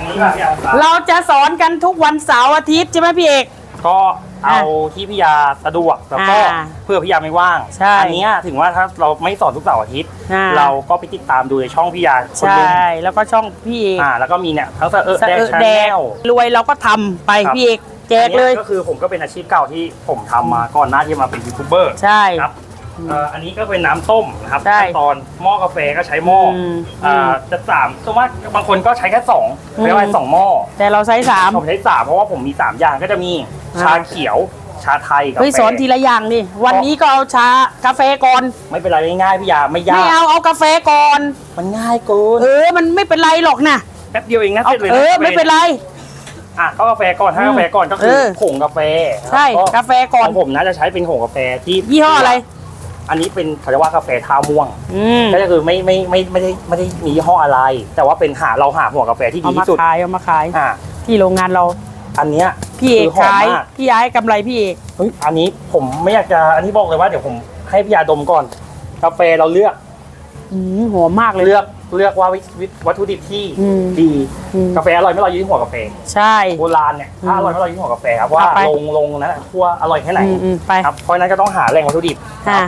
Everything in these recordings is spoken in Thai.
อันนี้ค่ะพี่ยาเราจะสอนกันทุกวันเสาร์อาทิตย์ใช่ไหมพี่เอก ก็เอาที่พี่ยาสะดวกแล้วก็อ่าเพื่อพี่ยาไม่ว่างใช่อัเนี้ยถึงว่าถ้าเราไม่สอนทุกเสาร์อาทิตย์ อ่า เราก็ไปติดตามดูในช่องพี่ยาคนใช่หนึงแล้วก็ช่องพี่เอกอ่าแล้วก็มีเนี่ยทั้งสะเออสะแดกเออชาแดแนกลรวยเราก็ทำไปครับ พี่เอกแจกเลยอันนี้ก็คือผมก็เป็นอาชีพเก่าที่ผมทำมาก่อนหน้าที่มาเป็นยูทูบเบอร์ใช่ ครับ เอ่ออันนี้ก็เป็นน้ำต้มนะครับใช่ขั้นตอนหม้อกาแฟก็ใช้หม้ออมอ่าจะสามสมมติว่าบางคนก็ใช้แค่สองอืมเรียกว่าสองหม้อแต่เราใช้สามผมใช้สามเพราะว่าผมมีสามอย่างก็จะมีอ่าชาเขียว ชาไทยกาเฮ้ยแฟสอนทีละอย่างนี่ วันนี้ก็เอาชากาแฟก่อน ไม่เป็นไรง่ายๆพี่ยาไม่ยาไม่กเอาเอากาแฟก่อน มันง่ายเกินเออ มันไม่เป็นไรหรอกนะแป๊บเดียวเองนะเอาเสร็จเลยเออ ไม่เป็นไร อะก็กาแฟก่อนถ้ากาแฟก่อนก็คือเออ ผงกาแฟใช่ครับกาแฟก่อนของผมนะจะใช้เป็นผงกาแฟที่ยี่ห้ออะไร อันนี้เป็นเขาเรียกว่ากาแฟท่าม่วง อืมก็คือไม่ไม่ไม่ไม่ได้ไม่ได้มียี่ห้ออะไร แต่ว่าเป็นหาเราหาหัวกาแฟที่เอาดีมาที่สุดขายเอามาขาย อ่าที่โรงงานเรา อันเนี้ยพี่เอกคือหอมขายมากพี่ย้ายกำไรพี่เอก เฮ้ยอันนี้ผมไม่อยากจะอันนี้บอกเลยว่าเดี๋ยวผมให้พี่ยาดมก่อน กาแฟเราเลือกอืมหอมมากเลย เลือก เลือกว่าวิวิวัตถุดิบที่อืมดี อืม กาแฟอร่อยไม่อร่อยอยู่ที่หัวกาแฟใช่ โบราณเนี่ยถ้าอร่อยไม่อร่อยอยู่ที่หัวกาแฟครับว่าเอาไป ลงลงนั้นอะคั่วอร่อยแค่ไหนอืมอืมไปครับเพราะฉะนั้นก็ต้องหาแหล่งวัตถุดิบอ่า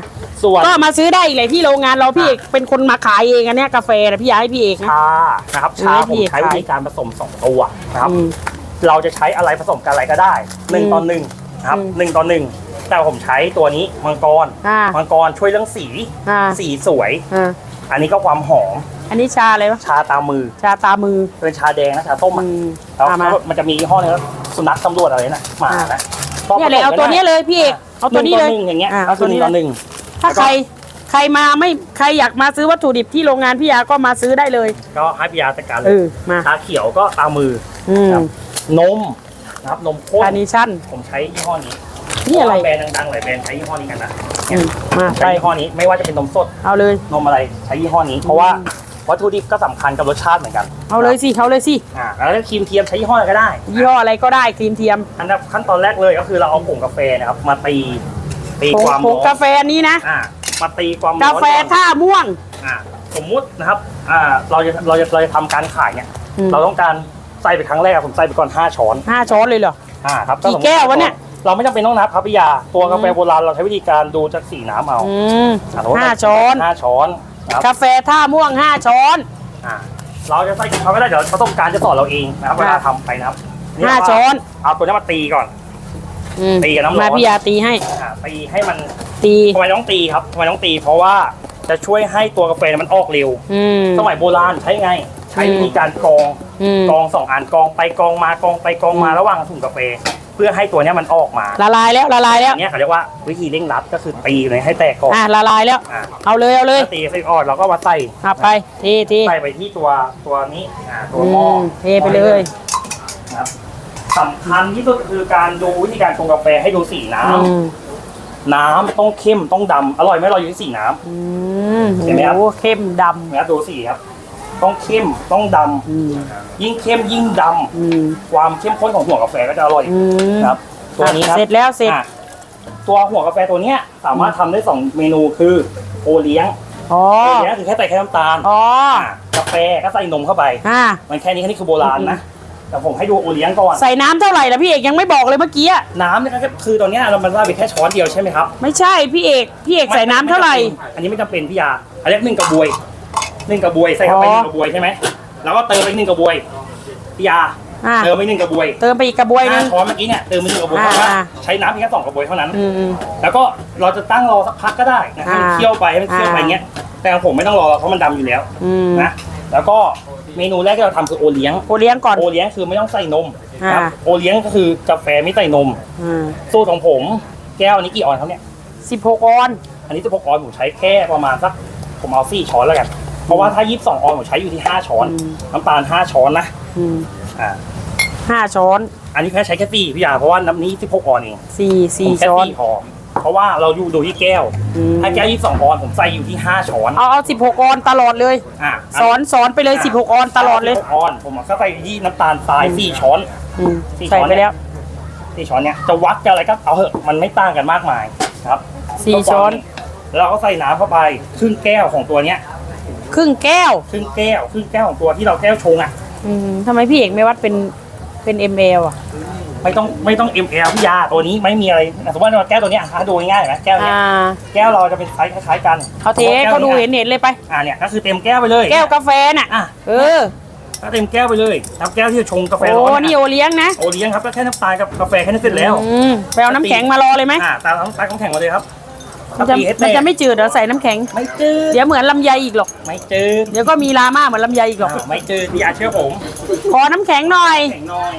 ส่วน ก็มาซื้อได้อีกเลยที่โรงงานเราพี่เอกเป็นคนมาขายเองอันเนี้ยกาแฟนะพี่ย้ายพี่เอกนะ ชานะครับชาเออผพี่มใช้ขายวิธีการผสมสองตัวนะครับ อืมเราจะใช้อะไรผสมกันอะไรก็ได้หนึ่งอืมต่อหนึ่งนะครับอืมหนึ่งต่อหนึ่งแต่ผมใช้ตัวนี้มังกรอ่ามังกรช่วยเรื่องสี อ่าสีสวย อ่า อันนี้ก็ความหอม อันนี้ชาอะไรวะ ชาตามมือ ชาตามือ เป็นชาแดงนะชาต้มอือะมแล้วเอามา มันจะมียี่ห้อนึงแล้วสุนัขตำรวจอะไรนะหมาอะนะก็เนี่ยเลยเอาตัวเนี้ยเลยพี่เอกเอาตัวนี้เลย หงต่อหนึ่งอย่างเงี้ยอะเอาตัวหนึ่งเอาตัวนี้ต่อหนึ่ง ถ้าใครใครมาไม่ใครอยากมาซื้อวัตถุดิบที่โรงงานพี่ยาก็มาซื้อได้เลยก็ให้พิยาจัดการเลเอยอมาชาเขียวก็ตามมือ อืมครับ นมนะครับนมข้นคาร์นิชั่นผมใช้ยี่ห้อนี้ นี่อะไร แบรนด์ดังๆหลายแบรนด์ใช้ยี่ห้อนี้กันนะอืมมาใช้ไปยี่ห้อนี้ไม่ว่าจะเป็นนมสดเอาเลย นมอะไรใช้ยี่ห้อนี้ เพราะว่าวัตถุดิบก็สำคัญกับรสชาติเหมือนกันเอาเลยสิเอาเลยสิ อ่าแล้วครีมเทียมใช้ยี่ห้ออะไรก็ได้ ยี่ห้ออะไรก็ได้ครีมเทียมอันดับขั้นตอนแรกเลยก็คือเราเอาผงกาแฟนะครับมาตีตีผงความผร้งอนกาแฟนี้นะ อ่ามาตีความร้อนกาแฟก่อนท่าม่วง อ่าสมมุตินะครับอ่าเราจะเราจะเราจะทำการขายเนี่ยอืม เราต้องการใส่ไปครั้งแรกอะผมใส่ไปก่อน5ช้อนห้าช้อนเลยเหรอ อ่าครับกี่แก้ววะเนี่ย เราไม่จำเป็นต้องนับครับพี่ยาตัวกาแฟอืมโบราณเราใช้วิธีการดูจากสีน้ำเอาอืมอ่สมมุติห้าช้อน ห้าช้อนนะครับกาแฟท่าม่วงห้าช้อน อ่าเราจะใส่เขาก็ได้เดี๋ยวประสบการณ์จะสอนเราเองนะครับเวลาครับทำไปนะครับห้าช้อน เอาตัวนี้มาตีก่อน อืมตีกับน้ำร้อน มาพี่ยาตีให้ อ่าตีให้มันตีทำไมต้องตีครับทำไมต้องตี เพราะว่าจะช่วยให้ตัวกาแฟมันออกเร็ว อืม สมัยโบราณใช้ไง ใช้อืมวิธีการกรองอืม กรองสองอันกรองไปกรองมากรองไปกรองมาอืมระหว่างถุงกาแฟเพื่อให้ตัวเนี้ยมันออกมาละลายแล้วละลายแล้วอันเนี้ยเขาเรียกว่าวิธีเร่งรัดก็คือตีเลยให้แตกก่อนอะละลายแล้ว อ่าเอาเลยเอาเลยถ้าตีให้อ่อนเราก็มาใส่อะไปทีที ใส่ไปที่ตัวตัวนี้อ่าตัวอืหม้อมเทไปเลย นะครับสำคัญที่สุดคือการดูวิธีการชงกาแฟให้ดูสีน้ำอืมน้ำต้องเข้มต้องดำอร่อยไม่อร่อยอยู่ที่สีน้ำ อืมเห็นไหมครับ โอ้เข้มดนะครับดูสีครับ ต้องเข้มต้องดำำอืมยิ่งเข้มยิ่งดำอืม ความเข้มข้นของหัวกาแฟก็จะอร่อยอืม ครับ ตัวนี้ครับเสร็จแล้วเสร็จ อะตัวหัวกาแฟตัวเนี้ยสามารถทำได้สองเมนูคือโอเลี้ยงอ๋อ โอเลี้ยงคือแค่ใส่แค่น้ำตาลอ๋ออะกาแฟก็ใส่นมเข้าไป อ่ามันแค่นี้แค่นี้คือโบราณนะแต่ผมให้ดูโอเลี้ยงก่อน ใส่น้ำเท่าไหร่ล่ะพี่เอกยังไม่บอกเลยเมื่อกี้อะน้ำเนี่ยก็คือตอนเนี้ยเรามันราดไปแค่ช้อนเดียวใช่ไหมครับไม่ใช่พี่เอก พี่เอกใส่น้ำเท่าไหร่ อันนี้ไม่จำเป็นพี่ยาอันนี้หนึ่งกระบวย หนึ่งกระบวยใส่เข้าไปอ๋หอนึ่งกระบวยใช่ไหมแล้วก็เติมไปหนึ่งกระบวยพี่ยาอ่าเติมไปหนึ่งกระบวยเติมไปอีกกระบวยหนึห้างช้อนเมื่อกี้เนี่ยเติมไปหนึ่งกระบวยเพอ่าราะว่าอ่า ใช้น้ำเพียงแค่สองกระบวยเท่านั้นอืมอืม แล้วก็เราจะตั้งรอสักพักก็ได้นะให้มันอ่าเคี่ยวไปให้มันเคี่ยวไปอ่า เงี้ย แต่ของผมไม่ต้องรอหรอกเพราะมันดำอยู่แล้วอืมนะแล้วก็เมนูแรกที่เราทำคือโอเลี้ยงโอเลี้ยงก่อน โอเลี้ยงคือไม่ต้องใส่นมอ่าครับโอเลี้ยงก็คือกาแฟไม่ใส่นมอ่าสูตรของผม แก้วนี้กี่ออนครับเนี่ย สิบหกออน อันนี้16ออนผมใช้แค่ประมาณสักผมเอา4ช้อนแล้วกัน เพราะว่าถ้า 22 ออนผมใช้อยู่ที่ 5 ช้อนอืมน้ำตาล 5 ช้อนนะอืมอ่าห้าช้อนอันนี้แค่ใช้แค่สี่พี่ยาเพราะว่าน้ำนี้ 16 ออนเองสี่ผสี่มแค่ช้อน สี่พอเพราะว่าเราอยู่ดูที่แก้ว อืม ถ้าแก้ว 22 ออนผมใส่อยู่ที่ 5 ช้อนเอาเอาสิบหกออนตลอดเลยอ่าสอนสอนไปเลยสิบหกออนตลอดเลย16ออน ผมก็ใส่ที่น้ำตาลทรายสี่ช้อน อืมสี่ใส่ช้อน ไปแล้ว สี่ช้อนเนี่ยจะวัดจะอะไรก็เอาเหอะมันไม่ต่างกันมากมายครับสี่ช้อน แล้วเราก็ใส่น้ำเข้าไปครึ่งแก้วของตัวเนี้ย ครึ่งแก้ว ครึ่งแก้วครึ่งแก้วของตัวที่เราแก้วชงอะ อืมทำไมพี่เอกไม่วัดเป็นเป็น ml อะไม่ต้องไม่ต้อง ml พี่ยาตัวนี้ไม่มีอะไรสมมติว่าแก้วตัวเนี้ยอะดูง่ายๆนะแก้วเนี้ยอ่าแก้วเราจะเป็นไซส์คล้ายๆกันเขาเทให้เขาดูเห็นเห็นเลยไป อ่าเนี่ยก็คือเต็มแก้วไปเลยแก้วกาแฟน่ะ อะเออก็เต็มแก้วไปเลยน้ำแก้วที่จะชงกาแฟโอ้ร้อนนี่โอเลี้ยงนะโอเลี้ยงครับก็แค่น้ำตาลกับกาแฟแค่นั้นเสร็จแล้วอืมไปเอาน้ำแข็งมารอเลยไหมอ่าตามน้ำตาลน้ำแข็งมาเลยครับ มันจะตีให้มันแตจะกไม่จืดเดี๋ยวใส่น้ำแข็ง ไม่จืด เดี๋ยวเหมือนลำไยอีกหรอก ไม่จืด เดี๋ยวก็มีลาม่าเหมือนลำไยอีกหรอกอ่าไม่จืดพี่ยาเชื่อผม ขอน้ำแข็งหน่อยแข็งน้อย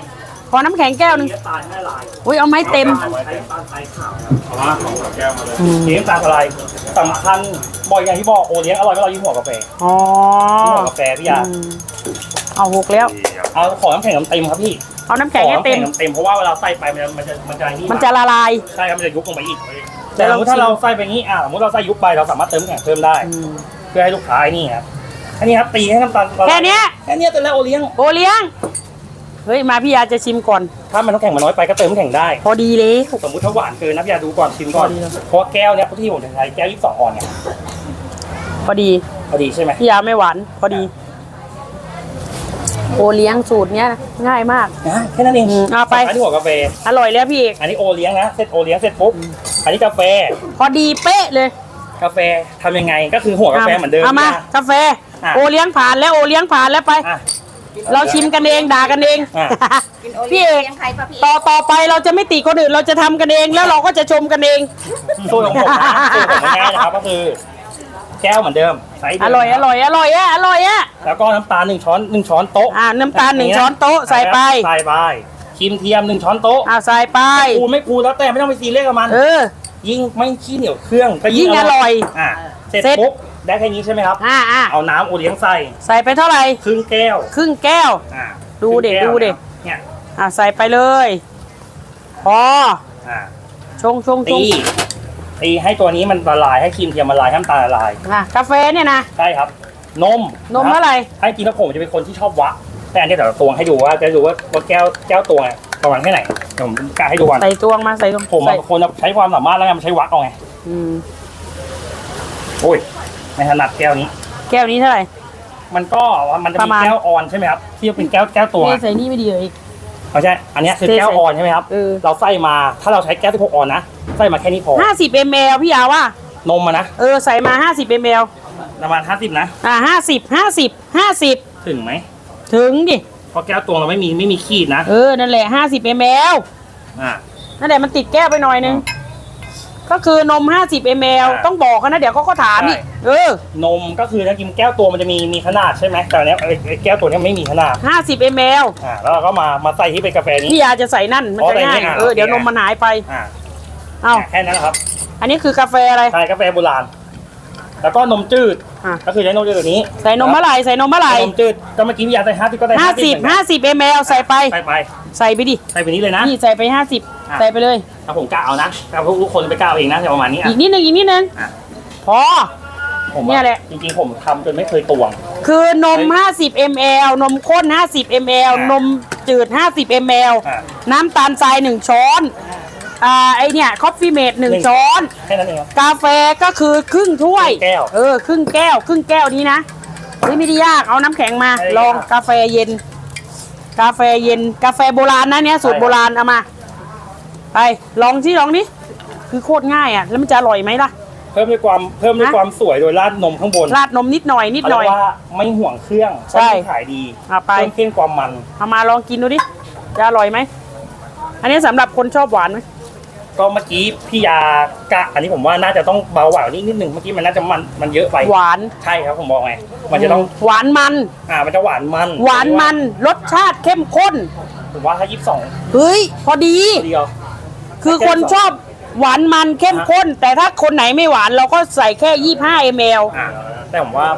ขอน้ำแข็งแก้วหนึงน้ำตาลให้ละลายอุ้ยเอาไม้เต็มใช้น้ำตาลทรายขาวเอามาสองแก้วมาเลยนี่น้ำตาลทรายสำคัญบ่อยอย่างที่บอกโอเลี้ยงอร่อยไม่อร่อยยิ่งหัวกาแฟอ๋อยิ่งหัวกาแฟพี่ยาอืมเอาหกแล้ว เอาขอน้ำแข็งน้ำเต็มครับพี่เอาน้ำแข็งให้เต็มขอน้ำแข็งน้ำเต็มเพราะว่าเวลาใส่ไปมันจะมันจะมันจะนี่มันจะละลาย ใช่ครับมันจะยุบลงไปอีกเดี๋ แต่ยวสลมองมติถ้าเราใส่ไปอย่างนี้อ่าสมมติเราใส่ยุบไปเราสามารถเติมน้ำแข็งเพิ่มได้อืมเพื่อให้ลูกค้าไอ้นี่ครับแค่นี้ครับตีให้น้ำตาลละลายแค่เนี้ยแค่เนี้ยเสร็จแล้วโอเลี้ยงโอเลี้ยงเฮ้ยมาพี่ยาจะชิมก่อน ถ้ามันน้ำแข็งมันน้อยไปก็เติมน้ำแข็งได้ พอดีเลยสมมติถ้าหวานเกินนะพี่ยาดูก่อนชิมก่อนพอดีแล้วเพราะว่าแก้วเนี้ยที่ผมจะใช้แก้วยี่สิบสองออนเนี่ยพอดีพอดีใช่ไหมพี่ยาไม่หวานพอดีโอเลี้ยงสูตรเนี้ยง่ายมากนะแค่นั้นเองอืมเอาไปอันนี้หัวกาแฟอร่อยแล้วพี่เอกอันนี้โอเลี้ยงนะเสร็จโอเลี้ยงเสร็จปุ๊บ อันนี้กาแฟ พอดีเป๊ะเลยกาแฟทำยังไงก็คือหัวกาแฟเหมือนเดิมเอามาพี่ยกาแฟ อะ โอเลี้ยงผ่านแล้วโอเลี้ยงผ่านแล้วไป อะ เราชิมกันเองด่ากันเอง อะ กินโอพี่เลี้ยงเอกเลี้ยงใครปะพี่ต่อต่อไปเราจะไม่ติคนอื่นเราจะทำกันเองแล้วเราก็จะชมกันเอง สูตรของผมนะสูตรผมง่ายๆนะครับก็คือ แก้วเหมือนเดิมไซส์เดิอมร่อยอร่อยอร่อยอะอร่อยอะ แล้วก็น้ำตาลหนึ่งช้อนหนึ่งช้อนโต๊ะอ่าน้ำตาลหนึ่งช้อนโต๊ะใส่ไป ใส่ไป ครีมเทียมหนึ่งช้อนโต๊ะอ่าใส่ไปกูไม่กูแล้วแต่ไม่ต้องไปซีเรียสกับมัน เออ ยิ่งไม่ขี้เหนียวเครื่องก็ยิ่งอร่อยอะเสร็จเสร็จปุ๊บได้แค่นี้ใช่ไหมครับอ่าอ่าเอาน้ำโอเลี้ยงใส่ ใส่ไปเท่าไหร่ ครึ่งแก้ว ครึ่งแก้วอะดูเด็กครึ่งแก้วดูเด็กเนี่ยอ่าใส่ไปเลยพออะชงชงชตีงตีให้ตัวนี้มันละลายให้ครีมเทียมมันละลายให้น้ำตาลละลายอะกาแฟเนี่ยนะใช่ครับ นมนมเท่าไหร่ให้จริงแล้วผมจะเป็นคนที่ชอบวะ แต่อันนี้เดี๋ยวเราตวงให้ดูว่าจะดูว่าว่าแก้วแก้วตวงอะประมาณแค่ไหนเดี๋ยวผมกะให้ดูก่อนใส่ตวงมาใส่ตวงผมใส่บางคนใช้ความสามารถแล้วไงมันใช้วักเอาไงอืมโอ้ยไม่ถนัดแก้วนี้ แก้วนี้เท่าไหร่ มันก็มันจะประมีมาณ แก้วออนใช่ไหมครับที่เป็นแก้วแก้วตวงเทอะใส่นี่ไม่ดีเลย ไม่ใช่ อันเนี้ยคือเทใส่แก้วออนใช่ไหมครับ เออ เราใส่มา ถ้าเราใช้แก้วที่พกออนนะ ใส่มาแค่นี้พอ ห้าสิบมลพี่ยาว่านมมานะ เออใส่มาห้าสิบมลประมาณห้าสิบนะ อ่าห้าสิบห้าสิบห้าสิบถึงไหม ถึงดิ เพราะแก้วตวงเราไม่มีไม่มีขีดนะเออ นั่นแหละห้าสิบมลอ่า นั่นแหละมันติดแก้วไปหน่อยนึง ก็คือนม50 ml อ่าต้องบอกเขานะ เดี๋ยวเขาก็ถามอีก ใช่ เออนมก็คือถ้ากินแก้วตัวมันจะมีมีขนาดใช่ไหมแต่อันเนี้ยไอ้ไอ้แก้วตัวเนี้ยไม่มีขนาด50 ml อ่าแล้วเราก็มามาใส่ที่เป็นกาแฟนี้ พี่ยาจะใส่นั่นมันอ๋อจะใส่ง่าย นี่อะเออ เดี๋ยวโอเคนมมันหายไป อ่าเอ้า แค่นั้นนะครับอันนี้คือกาแฟอะไร ใช่กาแฟโบราณ แล้วก็นมจืด อะ ก็คือใช้นมจืดตัวนี้ใส่นมเมื่อไหร่ใส่นมเมื่อไหร่นมจืดก็เมื่อกี้พี่ยาใส่ห้าสิบก็ได้50 50 ml ใส่ไปใส่ไปใส่ไปดิใส่ไปนี้เลยนะ นี่ใส่ไปอะ50ใส่ไปเลย ถ้าผมกะเอานะถ้าพวกทุกคนไปกะเอาเองนะแต่ประมาณนี้อะ อีกนิดนึงอีกนิดนึงอะ พอ ผมเนี่ยแหละ จริงๆผมทำจนไม่เคยตวง คือนม 50 ml นมข้น 50 ml อะนมจืด 50 ml อะ น้ำตาลทราย 1 ช้อน อ่าไอเนี่ยคอฟฟี่เมดหนึ่ง1ช้อน แค่นั้นเองครับ กาแฟก็คือครึ่งถ้วยครึ่งแก้วเออครึ่งแก้ว ครึ่งแก้วนี้นะนี่ไม่ได้ยากเอาน้ำแข็งมา ไม่ได้ลองยากกาแฟเย็น กาแฟเย็น กาแฟโบราณนะเนี่ยสูตรใช่โบราณเอามา ไปลองที่ลองนี่คือโคตรง่ายอะ แล้วมันจะอร่อยไหมล่ะ เพิ่มด้วยความเพิ่มด้วยฮะความสวยโดยราดนมข้างบนราดนมนิดหน่อยนิดเขาหเรีน่อยยกว่าไม่ห่วงเครื่องใช่ก็ยิ่งขายดีเอาไป เพิ่มขึ้นความมัน เอามาลองกินดูดิจะอร่อยไหมอันนี้สำหรับคนชอบหวานไหม ก็เมื่อกี้พี่ยากะอันนี้ผมว่าน่าจะต้องเบาหวานนิดนิดนึงเมื่อกี้มันน่าจะมันมันเยอะไปหวานใช่ครับผมบอกไงมันจะต้องหวานมัน อ่ามันจะหวานมันหวานมันรสชาติเข้มข้นผมว่าถ้ายี่สิบสองเฮ้ยพอดี เดียว คือคนชอบหวานมันเข้มข้น แต่ถ้าคนไหนไม่หวานเราก็ใส่แค่ 25 ml อ่าแต่ผมว่า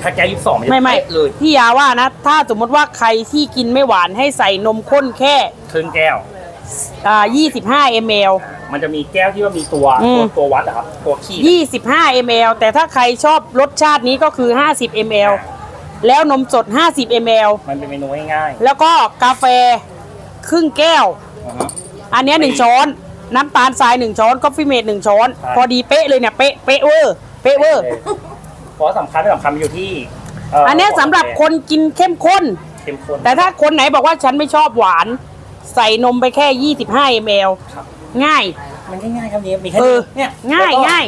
ถ้าแกยี่สิบสองมันจะไม่ไม่เป๊ะเลยพี่ยาว่านะ ถ้าสมมติว่าใครที่กินไม่หวานให้ใส่นมข้นแค่ครึ่งแก้วอ่า25 ml มันจะมีแก้วที่ว่ามีตัวอืมตัวตัววัดอะครับตัวขีด25 ml แต่ถ้าใครชอบรสชาตินี้ก็คือ 50 ml แล้วนมสด 50 ml มันเป็นเมนูง่ายแล้วก็กาแฟครึ่งแก้ว ๆอือฮึอันเนี้ยหนึ่งช้อน น้ำตาลทรายหนึ่งช้อน กาแฟเมดหนึ่งช้อนใช่พอดีเป๊ะเลยเนี่ย เป๊ะเป๊ะเวอร์เป๊ะเวอร์เพราะสำคัญไม่สำคัญมันอยู่ที่เอันเนี้ยสำหรับคนกินเข้มข้น เข้มข้น แต่ถ้าคนไหนบอกว่าฉันไม่ชอบหวาน ใส่นมไปแค่ 25 ml ครับ ง่าย มันง่ายๆครับนี้มีแค่เอนี้อ เนี่ยง่ายแล้วก็ ง่าย